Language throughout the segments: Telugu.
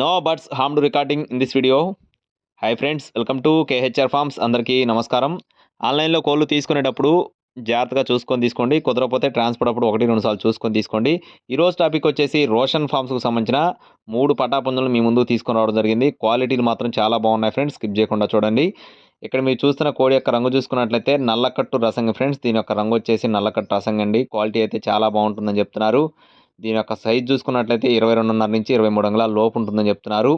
No birds harm to recording in this video hi friends welcome to KHR farms అందరికీ నమస్కారం. ఆన్లైన్లో కోళ్ళు తీసుకునేటప్పుడు జాగ్రత్తగా చూసుకొని తీసుకోండి. కుదరకపోతే ట్రాన్స్పోర్ట్ అప్పుడు ఒకటి రెండు సార్లు చూసుకొని తీసుకోండి. ఈరోజు టాపిక్ వచ్చేసి రోషన్ ఫార్మ్స్కు సంబంధించిన మూడు పటాపుంజలు మీ ముందు తీసుకొని రావడం జరిగింది. క్వాలిటీలు మాత్రం చాలా బాగున్నాయి ఫ్రెండ్స్ స్కిప్ చేయకుండా చూడండి. ఇక్కడ మీరు చూస్తున్న కోడి యొక్క రంగు చూసుకున్నట్లయితే నల్లకట్టు రసంగి ఫ్రెండ్స్ దీని యొక్క రంగు వచ్చేసి నల్లకట్టు రసంగి అండి క్వాలిటీ అయితే చాలా బాగుంటుందని చెప్తున్నారు. దీని యొక్క సైజ్ చూసుకున్నట్లయితే ఇరవై రెండున్నర నుంచి ఇరవై మూడు అంగుళాల లోపు ఉంటుందని చెప్తున్నారు.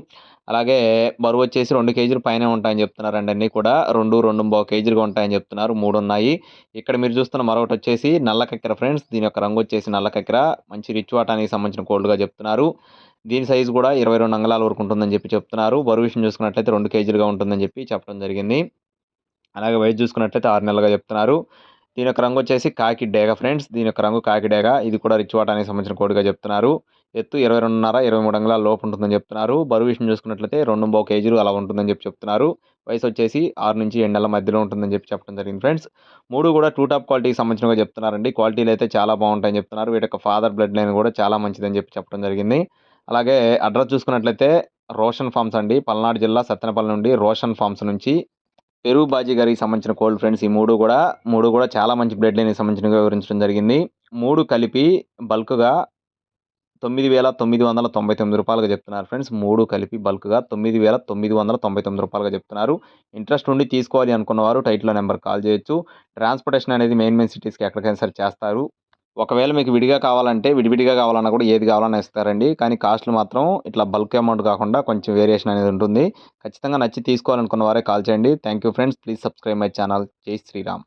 అలాగే బరువు వచ్చేసి రెండు కేజీలు పైనే ఉంటాయని చెప్తున్నారండి అన్నీ కూడా రెండు రెండు బావు కేజీలుగా ఉంటాయని చెప్తున్నారు. మూడు ఉన్నాయి ఇక్కడ మీరు చూస్తున్న మరొకటి వచ్చేసి నల్ల కక్కెర ఫ్రెండ్స్. దీని యొక్క రంగు వచ్చేసి నల్ల కక్కెర. మంచి రిచ్ వాటానికి సంబంధించిన కోల్డ్గా చెప్తున్నారు. దీని సైజు కూడా ఇరవై రెండు అంగళాల వరకు ఉంటుందని చెప్పి చెప్తున్నారు. బరువు విషయం చూసుకున్నట్లయితే రెండు కేజీలుగా ఉంటుందని చెప్పి చెప్పడం జరిగింది. అలాగే వయసు చూసుకున్నట్లయితే ఆరు నెలలుగా చెప్తున్నారు. దీని యొక్క రంగు వచ్చేసి కాకి డేగ ఫ్రెండ్స్. దీని యొక్క రంగు కాకి డేగ. ఇది కూడా రిచ్ వాటానికి సంబంధించిన కోడిగా చెప్తున్నారు. ఎత్తు ఇరవై రెండున్నర ఇరవై మూడు అంగుళాల లోపు ఉంటుందని చెప్తున్నారు. బరువు విషయం చూసుకున్నట్లయితే రెండు బావు కేజీలు అలా ఉంటుందని చెప్పి చెప్తున్నారు. వయసు వచ్చేసి ఆరు నుంచి ఏడు నెలల మధ్యలో ఉంటుందని చెప్పి చెప్పడం జరిగింది ఫ్రెండ్స్. మూడు కూడా టూ టాప్ క్వాలిటీకి సంబంధించినగా చెప్తున్నారండి. క్వాలిటీలు అయితే చాలా బాగుంటాయని చెప్తున్నారు. వీటి యొక్క ఫాదర్ బ్లడ్ లైన్ కూడా చాలా మంచిదని చెప్పి చెప్పడం జరిగింది. అలాగే అడ్రస్ చూసుకున్నట్లయితే రోషన్ ఫార్మ్స్ అండి. పల్నాడు జిల్లా సత్తెనపల్లి నుండి రోషన్ ఫార్మ్స్ నుంచి పెరుగు బాజీ గారికి సంబంధించిన కోల్డ్ ఫ్రెండ్స్ ఈ మూడు కూడా మూడు కూడా చాలా మంచి బ్లడ్ లైన్కి సంబంధించిన వివరించడం జరిగింది. మూడు కలిపి బల్క్గా తొమ్మిది వేల తొమ్మిది వందల తొంభై తొమ్మిది రూపాయలుగా చెప్తున్నారు ఫ్రెండ్స్. మూడు కలిపి బల్క్గా తొమ్మిది వేల తొమ్మిది వందల తొంభై తొమ్మిది రూపాయలుగా చెప్తున్నారు. ఇంట్రెస్ట్ ఉండి తీసుకోవాలి అనుకున్నవారు టైట్లో నెంబర్ కాల్ చేయొచ్చు. ట్రాన్స్పోర్టేషన్ అనేది మెయిన్ మెయిన్ సిటీస్కి ఎక్కడికైనా సరే చేస్తారు. ఒకవేళ మీకు విడిగా కావాలంటే విడివిడిగా కావాలన్నా కూడా ఏది కావాలన్నా ఇస్తారండి. కానీ కాస్ట్లు మాత్రం ఇట్లా బల్క్ అమౌంట్ కాకుండా కొంచెం వేరియేషన్ అనేది ఉంటుంది. ఖచ్చితంగా నచ్చి తీసుకోవాలనుకున్న వారే కాల్ చేయండి. Thank you friends. Please subscribe my channel. జై శ్రీరామ్.